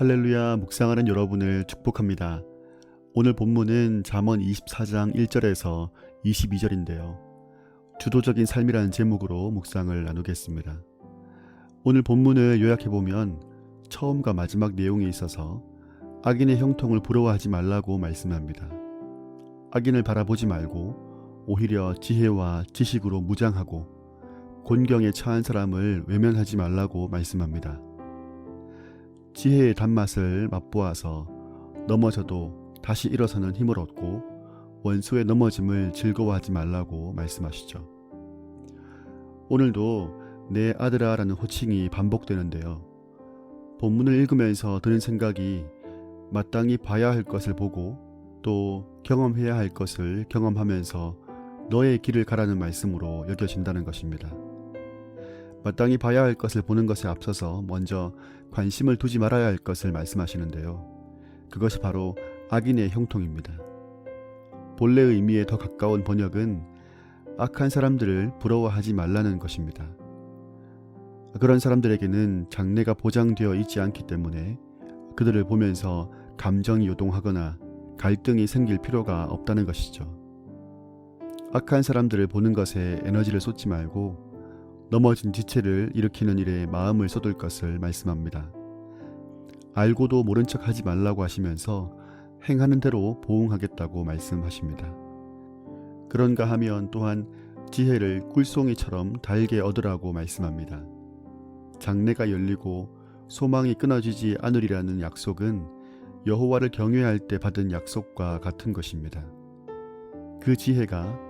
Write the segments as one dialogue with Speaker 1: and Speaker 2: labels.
Speaker 1: 할렐루야 묵상하는 여러분을 축복합니다. 오늘 본문은 잠언 24장 1절에서 22절인데요. 주도적인 삶이라는 제목으로 묵상을 나누겠습니다. 오늘 본문을 요약해 보면 처음과 마지막 내용이 있어서 악인의 형통을 부러워하지 말라고 말씀합니다. 악인을 바라보지 말고 오히려 지혜와 지식으로 무장하고 곤경에 처한 사람을 외면하지 말라고 말씀합니다. 지혜의 단맛을 맛보아서 넘어져도 다시 일어서는 힘을 얻고 원수의 넘어짐을 즐거워하지 말라고 말씀하시죠. 오늘도 내 아들아라는 호칭이 반복되는데요. 본문을 읽으면서 드는 생각이 마땅히 봐야 할 것을 보고 또 경험해야 할 것을 경험하면서 너의 길을 가라는 말씀으로 여겨진다는 것입니다. 마땅히 봐야 할 것을 보는 것에 앞서서 먼저 관심을 두지 말아야 할 것을 말씀하시는데요. 그것이 바로 악인의 형통입니다. 본래 의미에 더 가까운 번역은 악한 사람들을 부러워하지 말라는 것입니다. 그런 사람들에게는 장래가 보장되어 있지 않기 때문에 그들을 보면서 감정이 요동하거나 갈등이 생길 필요가 없다는 것이죠. 악한 사람들을 보는 것에 에너지를 쏟지 말고 넘어진 지체를 일으키는 일에 마음을 쏟을 것을 말씀합니다. 알고도 모른 척 하지 말라고 하시면서 행하는 대로 보응하겠다고 말씀하십니다. 그런가 하면 또한 지혜를 꿀송이처럼 달게 얻으라고 말씀합니다. 장래가 열리고 소망이 끊어지지 않으리라는 약속은 여호와를 경외할 때 받은 약속과 같은 것입니다. 그 지혜가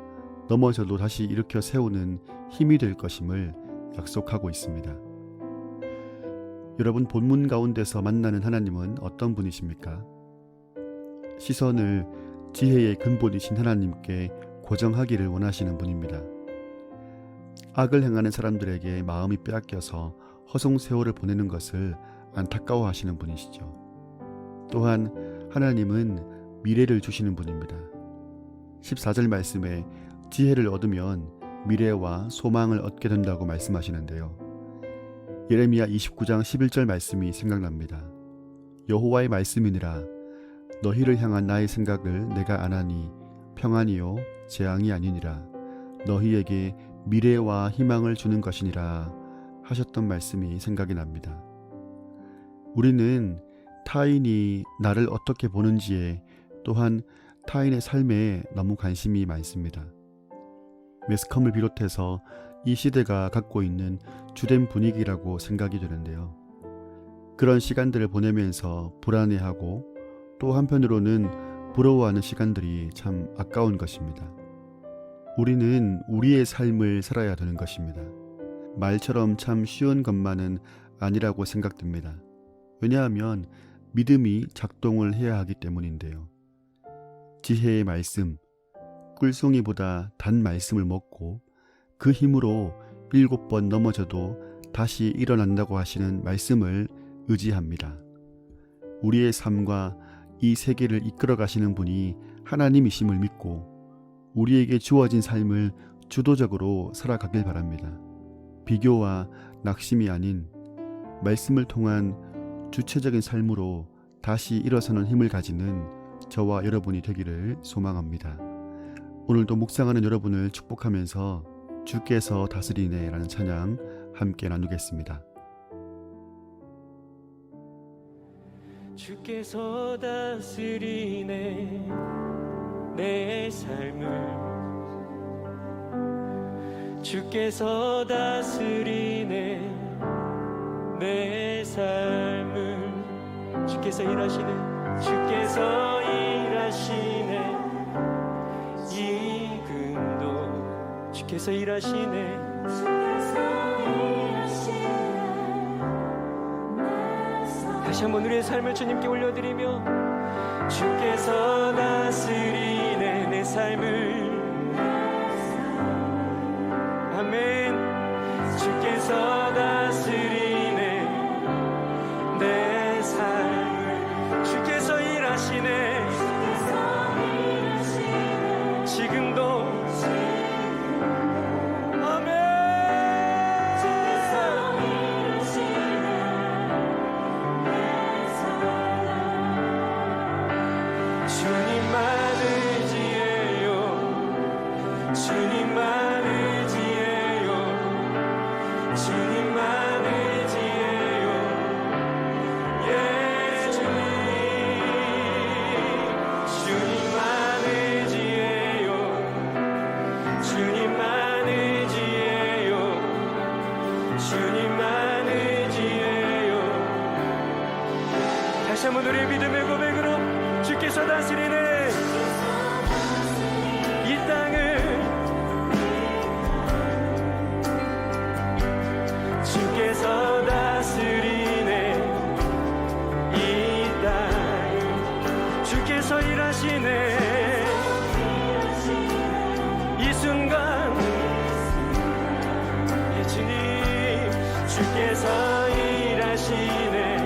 Speaker 1: 넘어져도 다시 일으켜 세우는 힘이 될 것임을 약속하고 있습니다. 여러분 본문 가운데서 만나는 하나님은 어떤 분이십니까? 시선을 지혜의 근본이신 하나님께 고정하기를 원하시는 분입니다. 악을 행하는 사람들에게 마음이 빼앗겨서 허송세월을 보내는 것을 안타까워하시는 분이시죠. 또한 하나님은 미래를 주시는 분입니다. 14절 말씀에 지혜를 얻으면 미래와 소망을 얻게 된다고 말씀하시는데요. 예레미야 29장 11절 말씀이 생각납니다. 여호와의 말씀이니라 너희를 향한 나의 생각을 내가 아나니 평안이요 재앙이 아니니라 너희에게 미래와 희망을 주는 것이니라 하셨던 말씀이 생각이 납니다. 우리는 타인이 나를 어떻게 보는지에 또한 타인의 삶에 너무 관심이 많습니다. 매스컴을 비롯해서 이 시대가 갖고 있는 주된 분위기라고 생각이 되는데요. 그런 시간들을 보내면서 불안해하고 또 한편으로는 부러워하는 시간들이 참 아까운 것입니다. 우리는 우리의 삶을 살아야 되는 것입니다. 말처럼 참 쉬운 것만은 아니라고 생각됩니다. 왜냐하면 믿음이 작동을 해야 하기 때문인데요. 지혜의 말씀, 꿀송이보다 단 말씀을 먹고 그 힘으로 일곱 번 넘어져도 다시 일어난다고 하시는 말씀을 의지합니다. 우리의 삶과 이 세계를 이끌어 가시는 분이 하나님이심을 믿고 우리에게 주어진 삶을 주도적으로 살아가길 바랍니다. 비교와 낙심이 아닌 말씀을 통한 주체적인 삶으로 다시 일어서는 힘을 가지는 저와 여러분이 되기를 소망합니다. 오늘도 묵상하는 여러분을 축복하면서 주께서 다스리네라는 찬양 함께 나누겠습니다.
Speaker 2: 주께서 다스리네 내 삶을. 주께서 다스리네 내 삶을. 주께서 일하시네. 주께서 일하시네 주께서 일하시네. 다시 한번 우리의 삶을 주님께 올려드리며 주께서 다스리네 내 삶을. 아멘. 주께서 다 다시 한번 우리의 믿음의 고백으로 주께서 다스리네 이 땅을 주께서 다스리네 이 땅을 주께서 일하시네 이 순간 예 주님 주께서 일하시네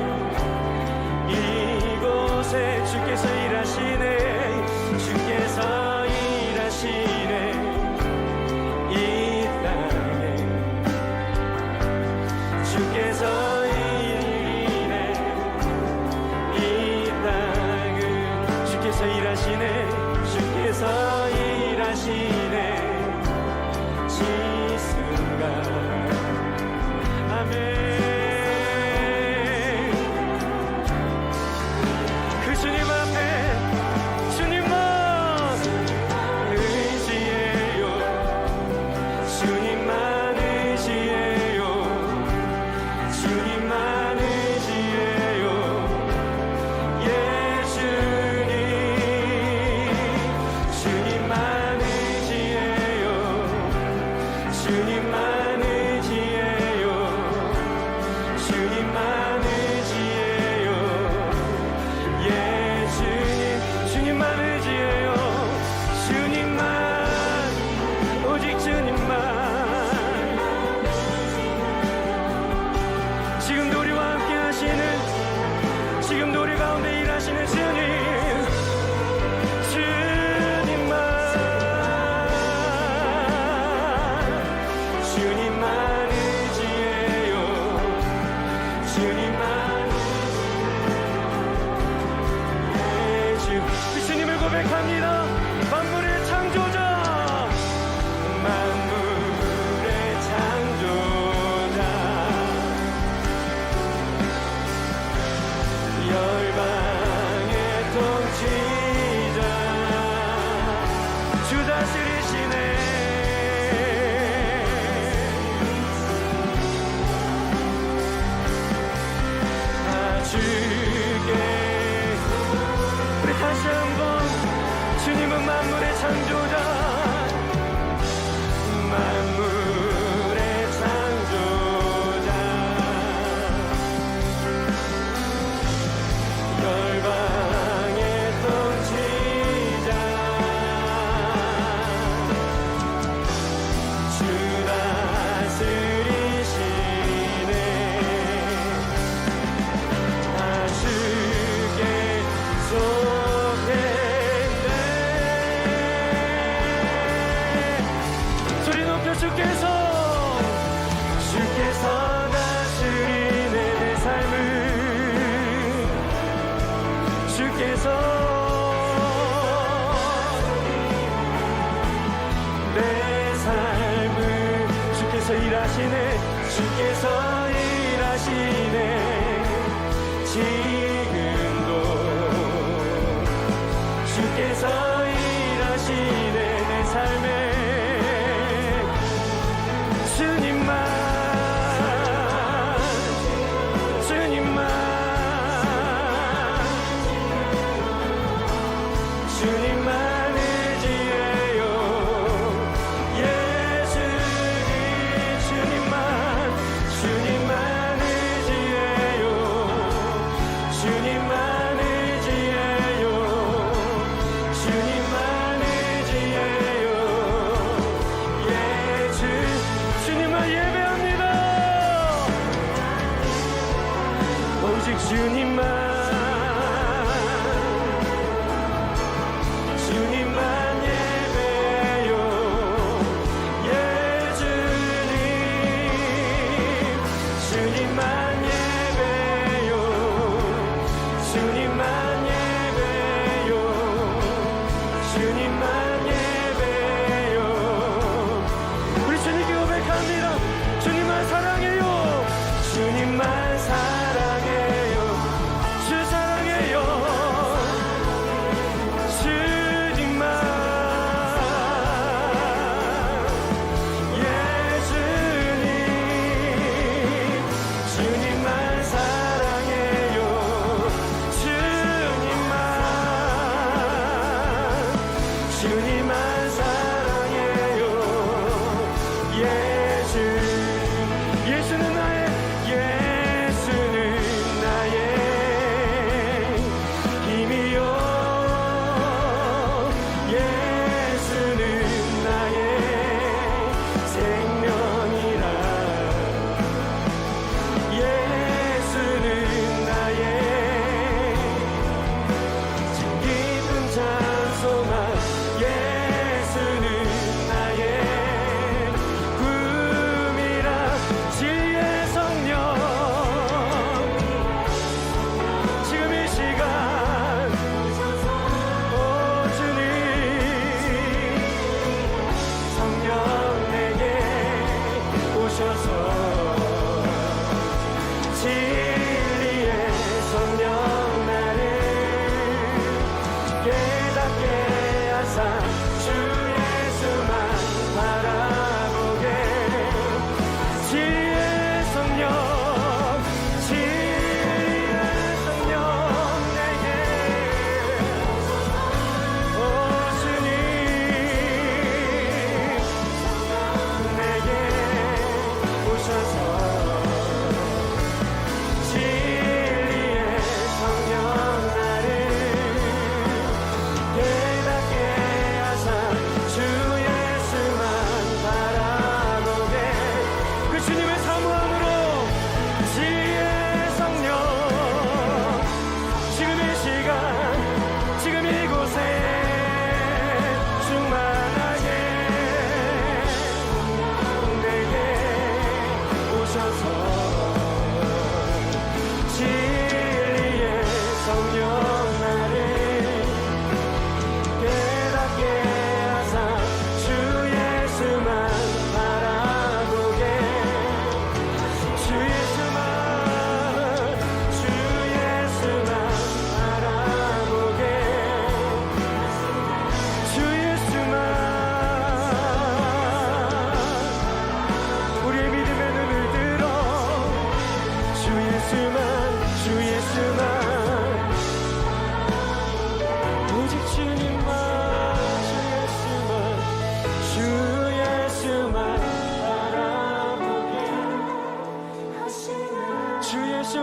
Speaker 2: 주께서 일하시네.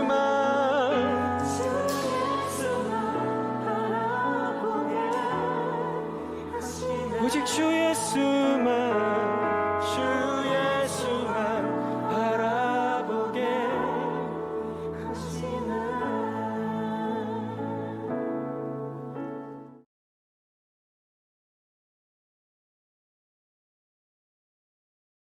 Speaker 2: 예수만 오직 주 예수